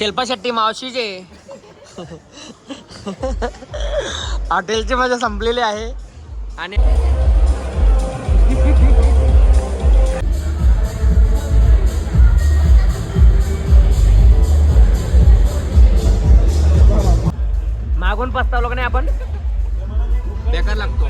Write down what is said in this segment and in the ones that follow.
शिल्पा शेट्टी मावशीचे. हॉटेलची मजा संपलेली आहे. आणि मागून पस्तावलो का नाही आपण? बेकार लागतो.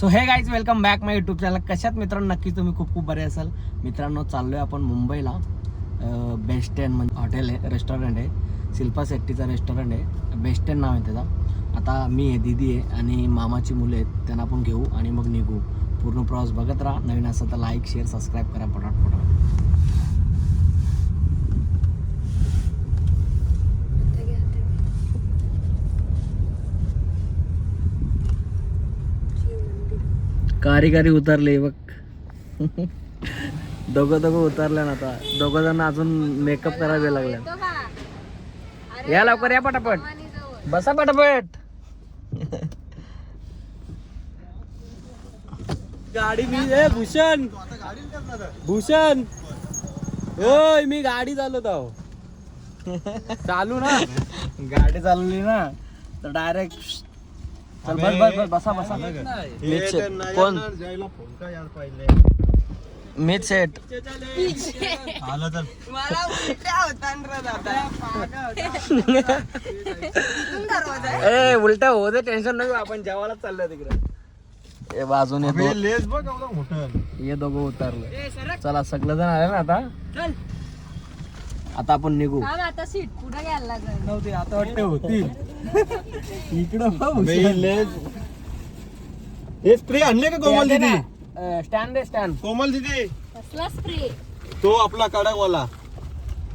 So hey guys welcome back my YouTube channel कशात मित्रांनो नक्की तुम्ही खूप खूप बरे असाल. मित्रांनो चाललोय आपण मुंबईला. बेस्ट टेन म्हणजे हॉटेल आहे रेस्टॉरंट आहे. शिल्पा शेट्टीचा रेस्टॉरंट आहे. बेस्ट टेन नाव आहे त्याचा. आता मी आहे दिदी आहे आणि मामाची मुलं आहेत. त्यांना आपण घेऊ आणि मग निघू. पूर्ण प्रवास बघत राहा. नवीन असं तर लाईक शेअर सबस्क्राईब करा. पटाट पटाट कारीगारी उतरले बघ. दोघं दोघं उतरल्या ना आता. दोघं जण अजून मेकअप करावे लागल्या या लवकर या पटापट. बसा पटापट. गाडी मी ए भूषण. भूषण. ओय मी गाडी चालवत आहो. चालू ना. गाडी चालवली ना तर डायरेक्ट चल बस बस बस बसा बसा. मीच सेट. कोण? मीच सेट ए उलटा हो दे टेन्शन नको आपण जेवायला चाललोय तिकडे. ए बाजून येतो ये दोघं उतरलं. चला सगळं जण आले ना आता? आता आपण निघू. आता सीट पुढे घ्यायला लागल. नव्हते आता वाटते इकडं हे स्प्रे आणले का कोमल दिदी? स्टँड दे स्टँड कोमल दिदी. कसला स्प्रे? तो आपला कडकवाला.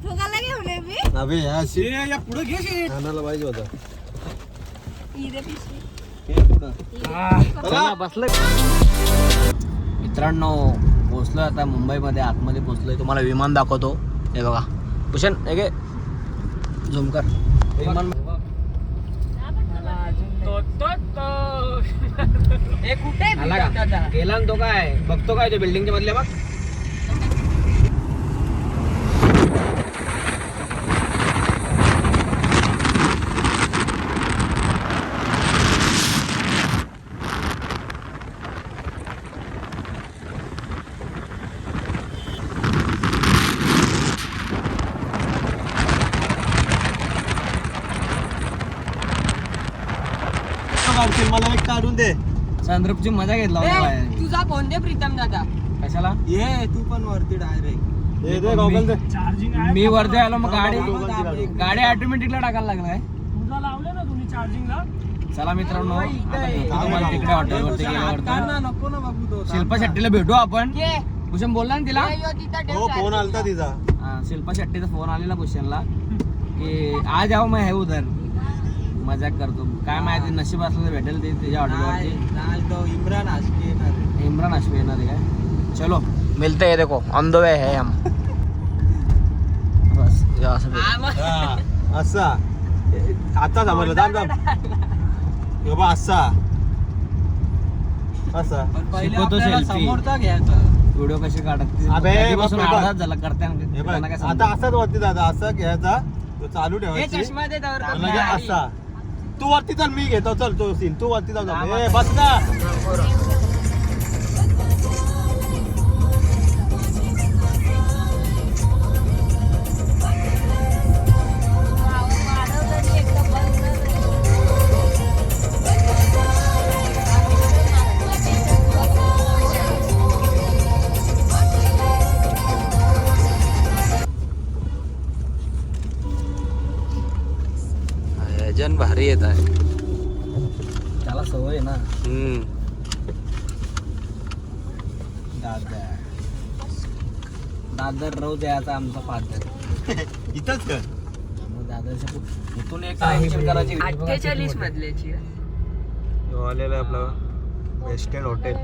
फुगाला घेऊन ये मी. अबे या या पुढे घे आणायला पाहिजे होता. इथे पिशवी चला. बसलं मित्रांनो पोचलोय आता मुंबईमध्ये आतमध्ये पोचलोय तुम्हाला विमान दाखवतो. हे बघा. भूषण हे झूम कर. विमान? गेला ना तो काय? बघतो काय तो बिल्डिंगच्या मधले बघ काढशील मला एक काढून दे संद्रपची मजा घेतला होता बाहेर. तुझा फोन दे प्रीतम दादा. कशाला? ये तू पण वरती डायरेक्ट दे दे गॉगल दे. मी वरती आलो मग गाडी गाडी. गाडी ऑटोमॅटिकला टाकायला लागलाय. चला मित्रांनो आता भेटू तुम्हाला तिकडे हॉटेलवरती गेल्यावर नको ना बाबू तो शिल्पा शेट्टीला भेटू आपण. भूषण बोलला ना तिला? हो फोन आलता तिचा. हा, शिल्पा शेट्टीचा फोन आलेला भूषणला. की आज जाऊ मग हे उधर. मजाक करतो. काय माहिती नशीब असलं भेटेल ते त्याच्या हॉटेलवरती तो इम्रान आशकी इमरान अश्वी येणार आहे काय? चलो. मिलते हैं देखो ऑन द वे है हम. बस ये असं आता समजलं दाम दाम हे बा असा. असा. शिकवतो सेल्फी व्हिडिओ कसे काढत? अबे, बघ. अर्धाच झाला करते हे बघ त्यांना काय आता. असाच वरती दादा असं घ्यायचा तो चालू ठेवायची. असा. तू वरती चल मी घेतो चल तो सीन. तू वरती जाऊ. ए बस ना दादर रोज यायचा आमचा फादर इथंच कर. मग इथून एक करायची अठ्ठेचाळीस मधल्याची आलेलं आहे आपलं. वेस्टर्न हॉटेल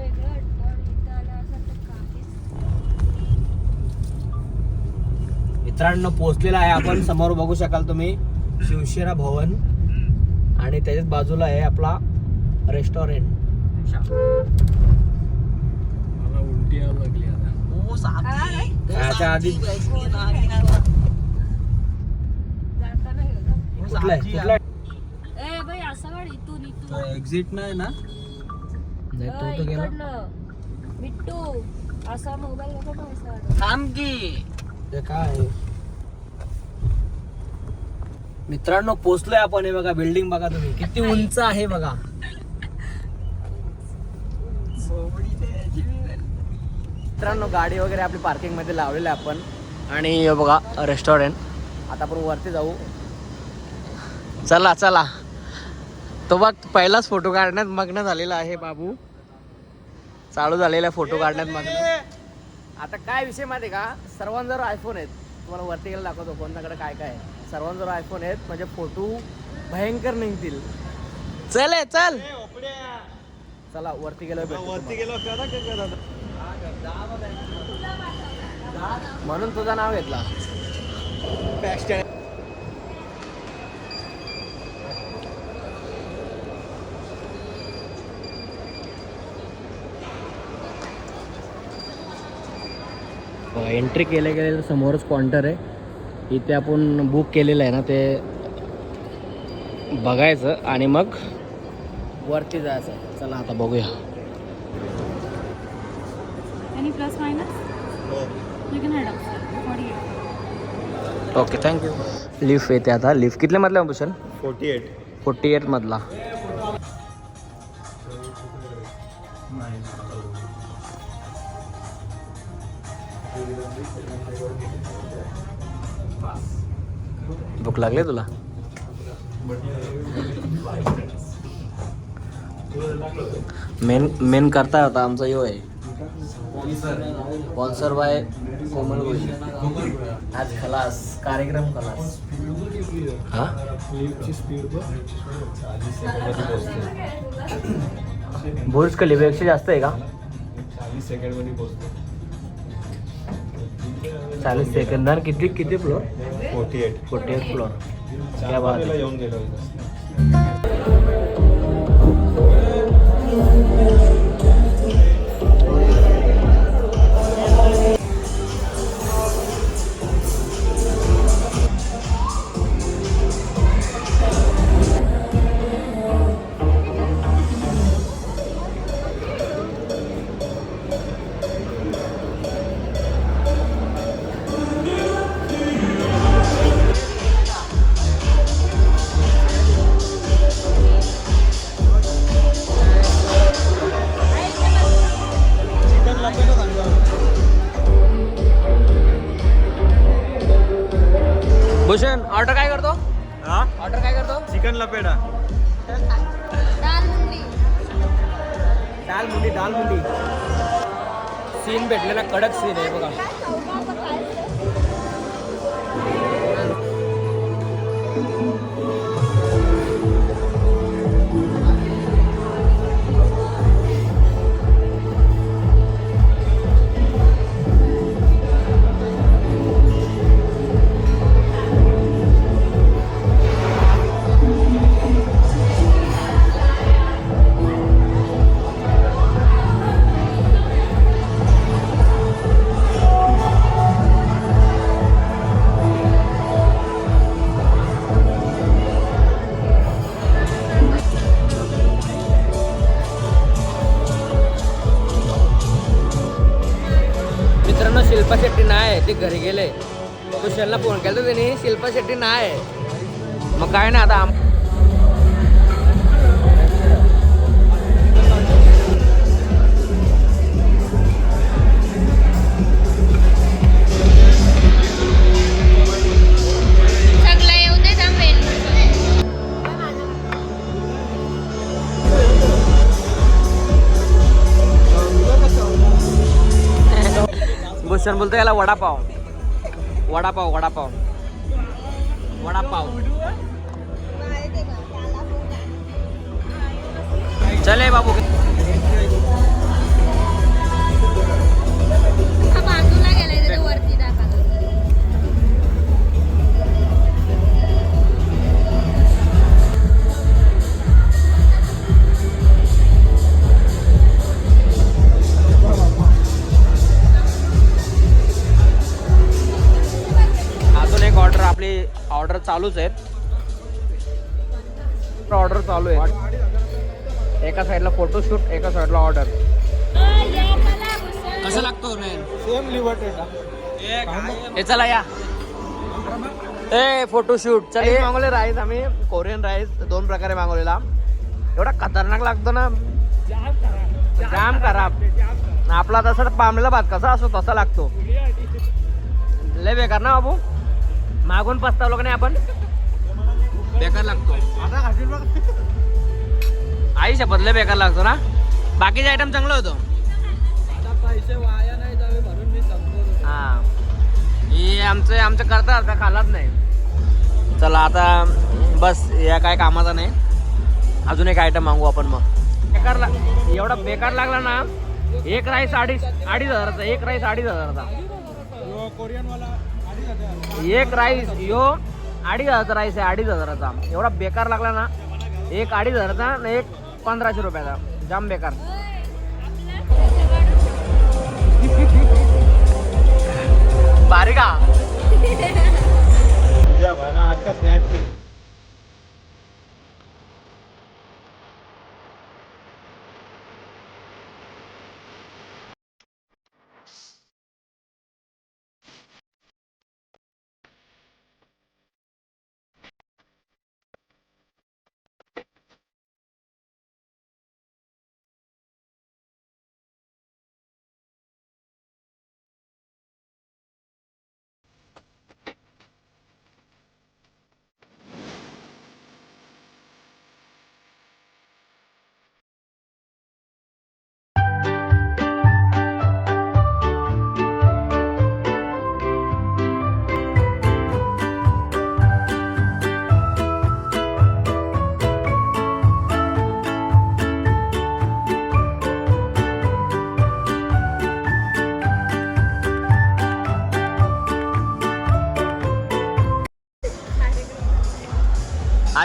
मित्रांनो पोहोचलेला आहे आपण. समोर बघू शकाल तुम्ही. शिवसेना भवन. आणि त्याच्याच बाजूला आहे आपला रेस्टॉरंट खायच्या आधी एक्झिट नाही ना? नाही, तो तर गेला. इकडनं. मिट्टू असा मोबाईल नको ठेवायचा थांब की. ते काय आहे? मित्रांनो पोचलोय आपण हे बघा बिल्डिंग बघा तुम्ही. किती उंच आहे बघा. मित्रांनो गाडी वगैरे आपली पार्किंगमध्ये लावलेली आहे आपण. आणि बघा रेस्टॉरंट आता आपण वरती जाऊ. चला चला. तो बघ पहिलाच फोटो काढण्यात मग्न झालेला आहे बाबू. चालू झालेला फोटो काढण्यात मग्न. आता काय विषय माहिती का? सर्वांजवळ आयफोन आहेत तुम्हाला वरती गेला दाखवतो कोणाकडे काय काय सर्वांजवळ आयफोन आहेत म्हणजे फोटो भयंकर निघतील. चल चल. चला वरती गेलो वरती गेलो म्हणून तुझं नाव घेतला. एंट्री केल्या गेल्या समोरच काउंटर आहे. इथे आपण बुक केलेलं आहे ना ते बघायचं आणि मग वरती जायचं. चला आता बघूया. Plus minus you can add forty eight okay thank you lift येते आता. लिफ्ट कितल्या मधला Bhushan forty eight forty eight मधला. भूक लागली तुला? मेन मेन करता होता आमचा यो आहे. स्पॉन्सर बाय कोमल गोळी आज खलास कार्यक्रम खलास हा बुर्ज खलिफापेक्षा जास्त आहे का? चाळीस सेकंद आणि किती किती floor forty eight forty eight floor क्या बात येऊन गेलो काय करतो? हा? ऑर्डर काय करतो? चिकन लपेडा. दाल मुंडी दाल मुंडी दाल मुंडी सीन भेटलेला कडक सीन आहे बघा. शेट्टी नाही? मग काय ना आता भूषण बोलतो याला वडापाव. वडापाव वडापाव. वडापाव. चले बाबू. चालूच आहे ऑर्डर चालू आहे. एका साईडला फोटोशूट एका साईडला ऑर्डर कसं लागतो सेम लिव्हर हे चला या. ए फोटोशूट चल हे मागवले राईस आम्ही कोरियन राईस दोन प्रकारे मागवलेला. एवढा खतरनाक लागतो ना. जाम खराब. आपला तसा पामलेला भात कसा असतो तसा लागतो. लय बेकार ना बाबू? मागून पस्तावलो का नाही आपण? बेकार लागतो. आई शपथ लय बेकार लागतो ना? बाकीचे आयटम चांगलं होतं. पैसे वाया नाही जावे म्हणून मी समजतो हा. हे आमचं आमचं करतात का खालाच नाही. चला आता बस या काय कामाचा नाही. अजून एक आयटम मागू आपण मग. बेकार ला एवढा बेकार लागला ना एक राईस अडीच अडीच हजाराचा एक राईस अडीच हजाराचा. कोरियन वाला एक राईस यो अडीच हजाराचा राईस आहे अडीच हजाराचा. एवढा बेकार लागला ना एक अडीच हजाराचा आणि एक पंधराशे रुपयाचा. जाम बेकार. भारी का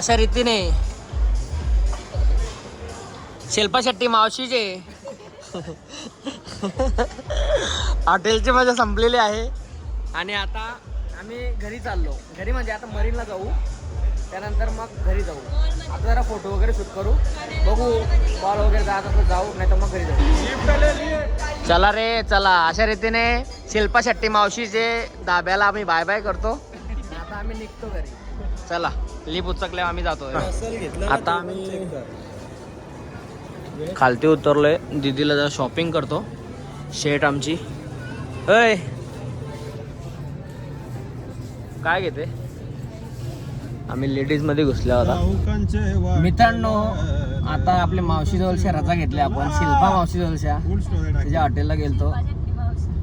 अशा रीतीने. शिल्पा शेट्टी मावशीचे. हॉटेलची मजा संपलेली आहे. आणि आता आम्ही घरी चाललो. घरी म्हणजे आता मरीनला जाऊ. त्यानंतर मग घरी जाऊ. आता जरा फोटो वगैरे शूट करू. बघू बॉल वगैरे जात असं जाऊ नाही तर मग घरी जाऊ. चला रे चला. अशा रीतीने शिल्पा शेट्टी मावशीचे दाब्याला आम्ही बाय बाय करतो. आता आम्ही निघतो घरी. चला. लिप उचकल्यावर आम्ही जातो आता आम्ही खालती उतरलोय. दीदीला जरा शॉपिंग करतो. शेट आमची. अय काय घेते? आम्ही लेडीजमध्ये घुसल्या होता मित्रांनो आता आपल्या मावशी जवळच्या रजा घेतल्या आपण. शिल्पा मावशी जवळच्या त्याच्या हॉटेलला गेलतो.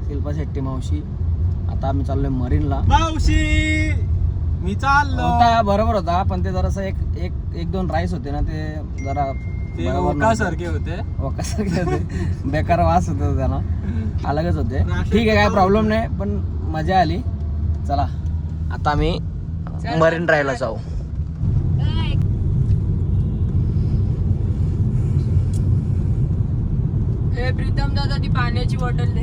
शिल्पा शेट्टी मावशी. आता आम्ही चाललोय मरीनला. मावशी! मी चाललो. होता बरोबर होता पण ते जरासं एक एक एक दोन राईस होते ना ते जरा ते बरोबर नव्हते. ओकासारखे होते. ओकासारखे होते. बेकार वास होता त्यांना अलगच होते. ठीक आहे काय प्रॉब्लेम नाही. पण मजा आली. चला आता आम्ही मरीन ड्राईव्हला जाऊ. ए प्रीतम दादा ती पाण्याची बॉटल दे.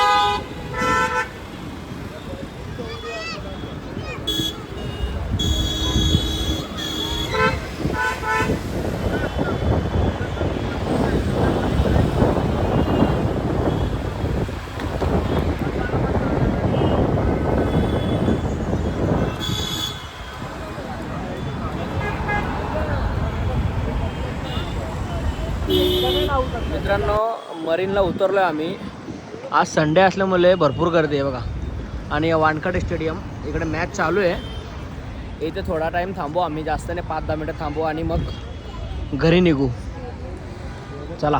मित्रांनो मरीनला उतरलोय आम्ही. आज संडे असल्यामुळे भरपूर गर्दी आहे बघा. आणि वानखडे स्टेडियम इकडे मॅच चालू आहे. इथे थोडा टाईम थांबू आम्ही जास्त नाही पाच दहा मिनटं थांबू आणि मग घरी निघू. चला.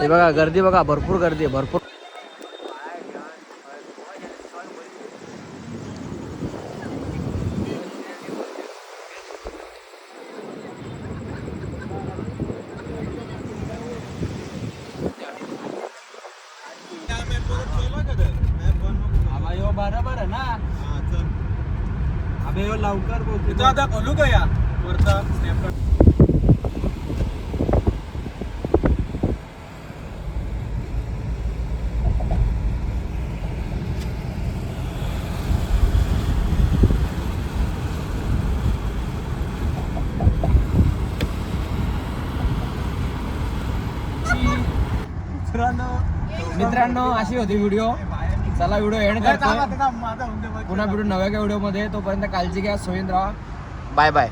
हे बघा गर्दी बघा भरपूर गर्दी आहे भरपूर बरोबर आहे ना अबे ह्यो लवकर बोलतो आता खोलू का वरचा मित्रांनो अशी होती व्हिडिओ चला व्हिडिओ एंड करतो पुन्हा भेटू नव्या व्हिडिओमध्ये. तोपर्यंत काळजी घ्या सोयींद्रा बाय बाय.